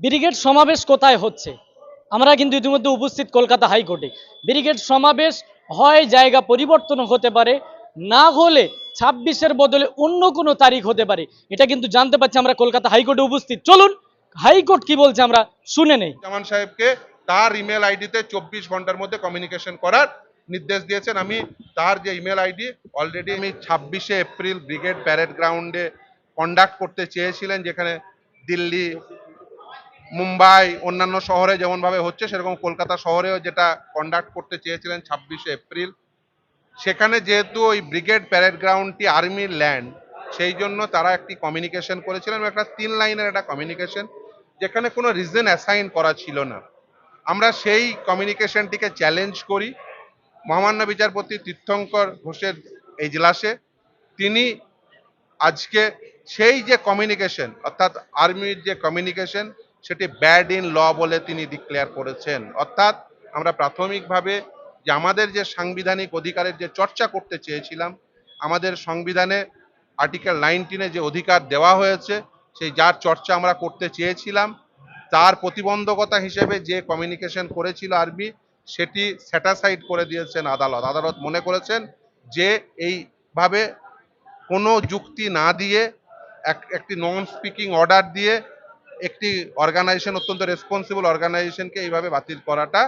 Brigade সমাবেশ কোথায় হচ্ছে? আমরা কিন্তু ইতিমধ্যে উপস্থিত কলকাতা হাইকোর্টে। ব্রিগেড সমাবেশ হয়, জায়গা পরিবর্তন হতে পারে, না হলে ছাব্বিশের বদলে অন্য কোনো তারিখ হতে পারে। এটা কিন্তু জানতে পারছি আমরা কলকাতা হাইকোর্টে উপস্থিত। চলুন, হাইকোর্ট কি বলছে আমরা শুনে নেই। জামান সাহেবকে তার ইমেল আইডিতে চব্বিশ ঘণ্টার মধ্যে কমিউনিকেশন করার নির্দেশ দিয়েছেন। আমি তার যে ইমেল আইডি অলরেডি আমি ছাব্বিশে এপ্রিল ব্রিগেড প্যারেড গ্রাউন্ডে কন্ডাক্ট করতে চেয়েছিলেন, যেখানে দিল্লি মুম্বাই, অন্যান্য শহরে যেমনভাবে হচ্ছে, সেরকম কলকাতা শহরেও যেটা কন্ডাক্ট করতে চেয়েছিলেন ছাব্বিশে এপ্রিল, সেখানে যেহেতু ওই ব্রিগেড প্যারেড গ্রাউন্ডটি আর্মির ল্যান্ড, সেই জন্য তারা একটি কমিউনিকেশন করেছিলেন একটা তিন লাইনের একটা কমিউনিকেশন যেখানে কোনো রিজন অ্যাসাইন করা ছিল না। আমরা সেই কমিউনিকেশনটিকে চ্যালেঞ্জ করি। মহামান্য বিচারপতি তীর্থঙ্কর ঘোষের এজলাসে, তিনি আজকে সেই যে কমিউনিকেশন অর্থাৎ আর্মির যে কমিউনিকেশন সেটি ব্যাড ইন ল বলে তিনি ডিক্লেয়ার করেছেন। অর্থাৎ আমরা প্রাথমিকভাবে যে আমাদের যে সাংবিধানিক অধিকারের যে চর্চা করতে চেয়েছিলাম, আমাদের সংবিধানে আর্টিকেল নাইনটিনে যে অধিকার দেওয়া হয়েছে, সেই যার চর্চা আমরা করতে চেয়েছিলাম, তার প্রতিবন্ধকতা হিসেবে যে কমিউনিকেশন করেছিল আর্মি সেটি স্যাটাসাইড করে দিয়েছেন আদালত। আদালত মনে করেছেন যে এইভাবে কোনো যুক্তি না দিয়ে এক, একটি নন স্পিকিং অর্ডার দিয়ে একটি অর্গানাইজেশন অত্যন্ত রেসপন্সিবল অর্গানাইজেশনকে এইভাবে বাতিল করাটা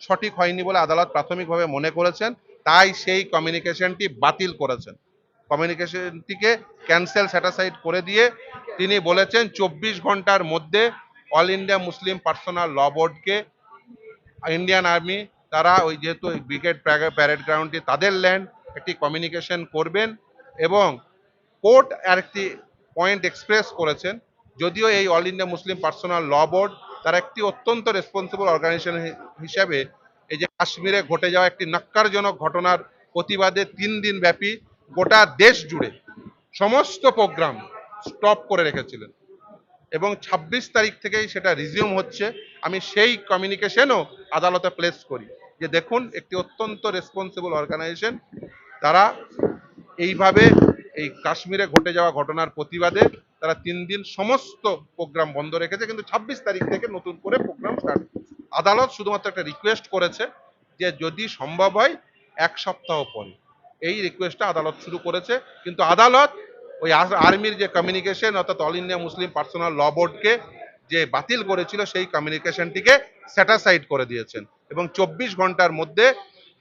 সঠিক হয়নি বলে আদালত প্রাথমিকভাবে মনে করেছেন। তাই সেই কমিউনিকেশনটি বাতিল করেছেন। কমিউনিকেশনটিকে ক্যান্সেল স্যাটাসাইড করে দিয়ে তিনি বলেছেন, চব্বিশ ঘণ্টার মধ্যে all India Muslim personal law বোর্ডকে ইন্ডিয়ান আর্মি তারা ওই যেহেতু ব্রিগেড প্যারেড গ্রাউন্ডটি তাদের ল্যান্ড একটি কমিউনিকেশন করবেন এবং কোর্ট আরেকটি পয়েন্ট এক্সপ্রেস করেছেন। যদিও এই all India Muslim personal law board তার একটি অত্যন্ত রেসপন্সিবল অর্গানাইজেশন হিসাবে এই যে কাশ্মীরে ঘটে যাওয়া একটি নাক্কারজনক ঘটনার প্রতিবাদে তিন দিন ব্যাপী গোটা দেশ জুড়ে সমস্ত প্রোগ্রাম স্টপ করে রেখেছিলেন। এবং ২৬ তারিখ থেকেই সেটা রিজিউম হচ্ছে। আমি সেই কমিউনিকেশনও আদালতে প্লেস করি যে দেখুন, একটি অত্যন্ত রেসপন্সিবল অর্গানাইজেশন তারা এইভাবে এই কাশ্মীরে ঘটে যাওয়া ঘটনার প্রতিবাদে তারা তিন দিন সমস্ত প্রোগ্রাম বন্ধ রেখেছে, কিন্তু ২৬ তারিখ থেকে নতুন করে প্রোগ্রাম স্টার্ট আদালত শুধুমাত্র একটা রিকোয়েস্ট করেছে যে যদি সম্ভব হয়, এক সপ্তাহ পরে। এই রিকোয়েস্টটা আদালত শুরু করেছে, কিন্তু আদালত ওই আর্মির যে কমিউনিকেশন অর্থাৎ all India Muslim personal law বোর্ডকে যে বাতিল করেছিল, সেই কমিউনিকেশনটিকে স্যাটাসাইড করে দিয়েছেন। এবং চব্বিশ ঘণ্টার মধ্যে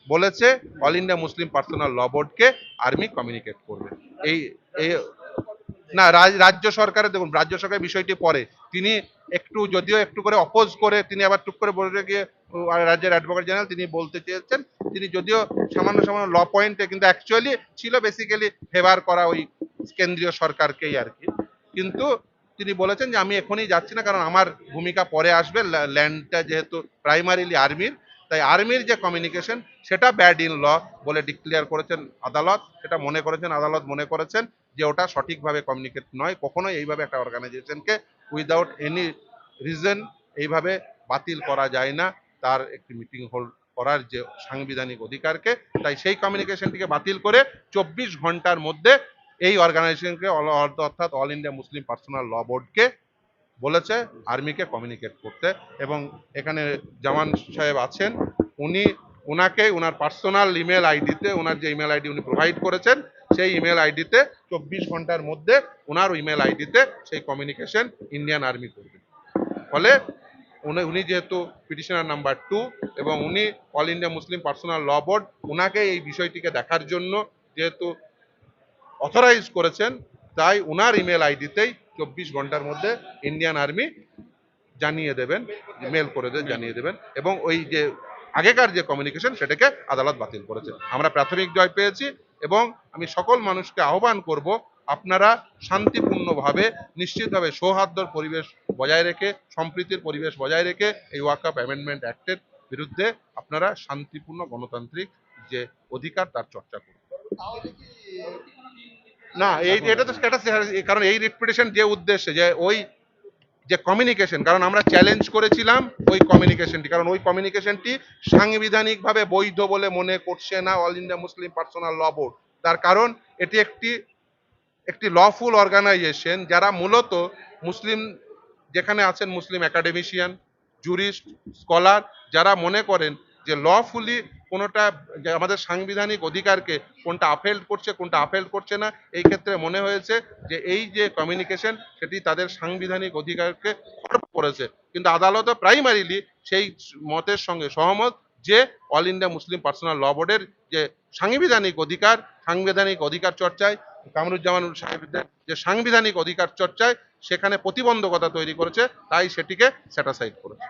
বলেছে all India Muslim personal law বোর্ডকে আর্মি কমিউনিকেট করবে। এই এই না, রাজ- রাজ্য সরকারের দেখুন, রাজ্য সরকারের বিষয়টি পরে। তিনি একটু, যদিও একটু করে অপোজ করে, তিনি আবার টুক করে বলে গিয়ে রাজ্যের অ্যাডভোকেট জেনারেল তিনি বলতে চেয়েছেন, তিনি যদিও সামান্য সামান্য ল পয়েন্টে কিন্তু অ্যাকচুয়ালি ছিল বেসিক্যালি ফেভার করা ওই কেন্দ্রীয় সরকারকেই আর কি। কিন্তু তিনি বলেছেন যে, আমি এখনই যাচ্ছি না, কারণ আমার ভূমিকা পরে আসবে ল্যান্ডটা যেহেতু প্রাইমারিলি আর্মির তাই আর্মির যে কমিউনিকেশন সেটা ব্যাড ইন ল বলে ডিক্লেয়ার করেছেন আদালত, সেটা মনে করেছেন, আদালত মনে করেছেন যে ওটা সঠিকভাবে কমিউনিকেট নয়, কখনোই এইভাবে একটা অর্গানাইজেশনকে উইদাউট এনি রিজন এইভাবে বাতিল করা যায় না। তার একটি মিটিং হোল্ড করার যে সাংবিধানিক অধিকারকে, তাই সেই কমিউনিকেশনটিকে বাতিল করে চব্বিশ ঘণ্টার মধ্যে এই অর্গানাইজেশনকে অর্থাৎ all India Muslim personal law বোর্ডকে বলেছে আর্মিকে কমিউনিকেট করতে। এবং এখানে জামান সাহেব আছেন, উনি ওনাকে ওনার পার্সোনাল ইমেল আইডিতে ওনার যে ইমেল আইডি উনি প্রোভাইড করেছেন সেই ইমেল আইডিতে চব্বিশ ঘণ্টার মধ্যে ওনার ইমেল আইডিতে সেই কমিউনিকেশন ইন্ডিয়ান আর্মি করবে। ফলে উনি উনি যেহেতু পিটিশনার নাম্বার টু এবং উনি all India Muslim personal law board ওনাকে এই বিষয়টিকে দেখার জন্য যেহেতু অথরাইজ করেছেন, তাই ওনার ইমেল আইডিতেই চব্বিশ ঘণ্টার মধ্যে ইন্ডিয়ান আর্মি জানিয়ে দেবেন মেল করে জানিয়ে দেবেন এবং ওই যে আগেকার যে কমিউনিকেশন সেটাকে আদালত বাতিল করেছে। আমরা প্রাথমিক জয় পেয়েছি এবং আমি সকল মানুষকে আহ্বান করব আপনারা শান্তিপূর্ণভাবে নিশ্চিতভাবে সৌহার্দ্যর পরিবেশ বজায় রেখে সম্প্রীতির পরিবেশ বজায় রেখে এই ওয়াকআপ অ্যামেন্ডমেন্ট অ্যাক্টের বিরুদ্ধে আপনারা শান্তিপূর্ণ গণতান্ত্রিক যে অধিকার তার চর্চা করুন। না এই এটা তো স্ট্যাটাস কারণ এই রিপিটেশন যে উদ্দেশ্যে যে ওই যে কমিউনিকেশন কারণ আমরা চ্যালেঞ্জ করেছিলাম ওই কমিউনিকেশনটি কারণ ওই কমিউনিকেশনটি সাংবিধানিকভাবে বৈধ বলে মনে করছে না all India Muslim personal law board তার কারণ এটি একটি একটি লফুল অর্গানাইজেশন যারা মূলত মুসলিম, যেখানে আছেন মুসলিম একাডেমিশিয়ান জুরিস্ট স্কলার যারা মনে করেন যে লফুলি কোনোটা আমাদের সাংবিধানিক অধিকারকে কোনটা আফেল্ড করছে, কোনটা আফেল্ড করছে না, এই ক্ষেত্রে মনে হয়েছে যে এই যে কমিউনিকেশন সেটি তাদের সাংবিধানিক অধিকারকে খর্ব করেছে। কিন্তু আদালত প্রাইমারিলি সেই মতের সঙ্গে সহমত যে all India Muslim personal law বোর্ডের যে সাংবিধানিক অধিকার সাংবিধানিক অধিকার চর্চায়, কামরুজ্জামান সাহেবদের যে সাংবিধানিক অধিকার চর্চায় সেখানে প্রতিবন্ধকতা তৈরি করেছে, তাই সেটিকে স্যাটাসাইড করেছে।